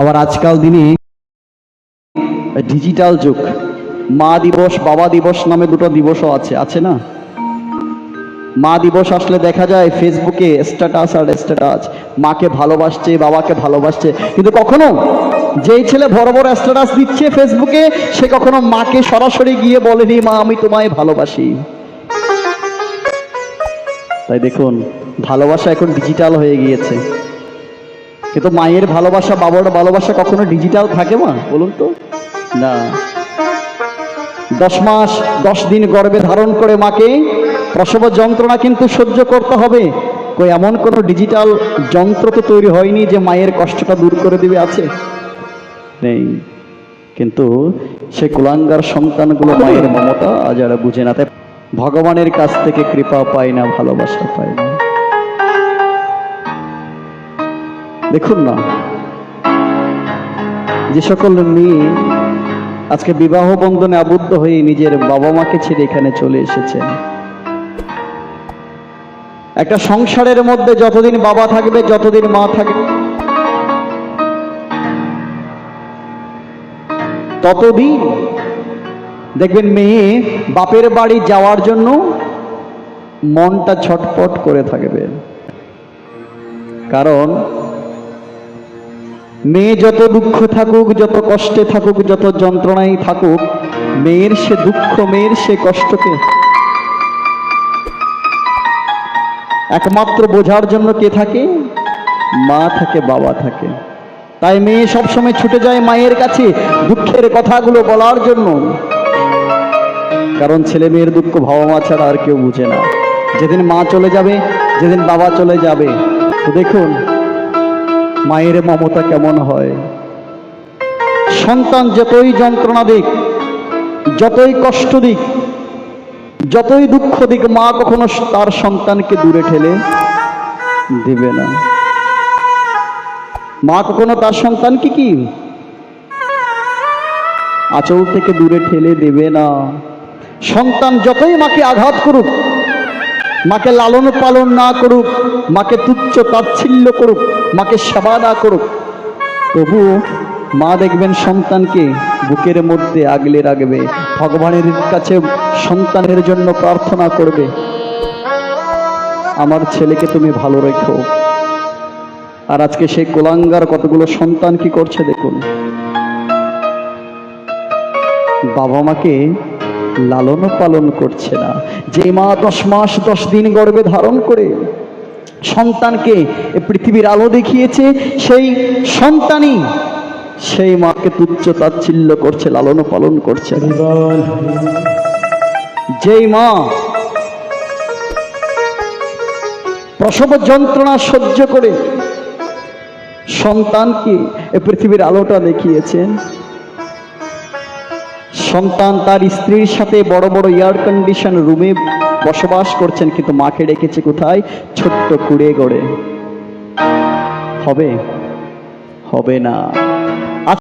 আবার আজকাল দিনে ডিজিটাল যুগ। মা দিবস, বাবা দিবস নামে দুটো দিবসও আছে আছে না? মা দিবস আসলে দেখা যায় ফেসবুকে স্ট্যাটাস আর স্ট্যাটাস মাকে ভালোবাসছে, বাবাকে ভালোবাসছে। কিন্তু কখনো যেই ছেলে বড় বড় স্ট্যাটাস দিচ্ছে ফেসবুকে সে কখনো মাকে সরাসরি গিয়ে বলেনি, মা, আমি তোমায় ভালোবাসি। তাই দেখুন, ভালোবাসা এখন ডিজিটাল হয়ে গিয়েছে। কিন্তু মায়ের ভালোবাসা, বাবার ভালোবাসা কখনো ডিজিটাল থাকে মা? বলুন তো। না। দশ মাস, দশ দিন গর্ভে ধারণ করে মাকে প্রসব যন্ত্রণা কিন্তু সহ্য করতে হবে। কই, এমন কোনো ডিজিটাল যন্ত্র তো তৈরি হয়নি যে মায়ের কষ্টটা দূর করে দিবে, আছে? নেই। কিন্তু সে কুলাঙ্গার সন্তানগুলো মায়ের মমতা আজ বুঝে না। তাই ভগবানের কাছ থেকে কৃপা পায় না, ভালোবাসা পায় না। দেখুন না। যে সকল মেয়ে আজকে বিবাহ বন্ধনে আবদ্ধ হয়ে নিজের বাবা মাকে ছেড়ে এখানে চলে এসেছেন একটা সংসারের মধ্যে যতদিন বাবা থাকবে, যতদিন মা থাকবে, ততদিন দেখবেন মেয়ে বাপের বাড়ি যাওয়ার জন্য মনটা ছটপট করে থাকবে। কারণ মেয়ে যত দুঃখ থাকুক, যত কষ্টে থাকুক, যত যন্ত্রণায় থাকুক, মেয়ের সে দুঃখ, মেয়ের সে কষ্টকে একমাত্র বোঝার জন্য কে থাকে? মা থাকে, বাবা থাকে। তাই মেয়ে সবসময় ছুটে যায় মায়ের কাছে দুঃখের কথাগুলো বলার জন্য। কারণ ছেলে মেয়ের দুঃখ বাবা মা ছাড়া আর কেউ বুঝে না। যেদিন মা চলে যাবে, যেদিন বাবা চলে যাবে। তো দেখুন মায়ের মমতা কেমন হয়? সন্তান যতই যন্ত্রণা দিক, যতই কষ্ট দিক, যতই দুঃখ দিক, মা কখনো তার সন্তানকে দূরে ঠেলে দিবে না। মা কখনো তার সন্তানকে কি কি আচল থেকে দূরে ঠেলে দেবে না। সন্তান যতই মাকে আঘাত করুক মাকে লালন পালন না করুক, মাকে তুচ্ছ তাচ্ছিল্য করুক, মাকে সেবা না করুক। তবু মা দেখবেন সন্তানকে বুকের মধ্যে আগলে রাখবে, ভগবানের কাছে সন্তানের জন্য প্রার্থনা করবে। আমার ছেলেকে তুমি ভালো রেখো। আর আজকে সেই কোলাঙ্গার কতগুলো সন্তান কি করছে দেখুন। বাবা মাকে লালন পালন করছে না। যে মা দশ মাস, দশ দিন গর্ভে ধারণ করে সন্তানকে পৃথিবীর আলো দেখিয়েছে, সেই সন্তানই সেই মাকে তুচ্ছ তাচ্ছিল্য করছে, লালন পালন করছে। যেই মা প্রসব যন্ত্রণা সহ্য করে সন্তানকে এ পৃথিবীর আলোটা দেখিয়েছেন সন্তান তার স্ত্রীর সাথে বড় বড় এয়ার কন্ডিশন রুমে বসবাস করছেন, কিন্তু মাকে রেখেছে কোথায়? ছোট্ট কুড়ে গড়ে হবে? হবে না।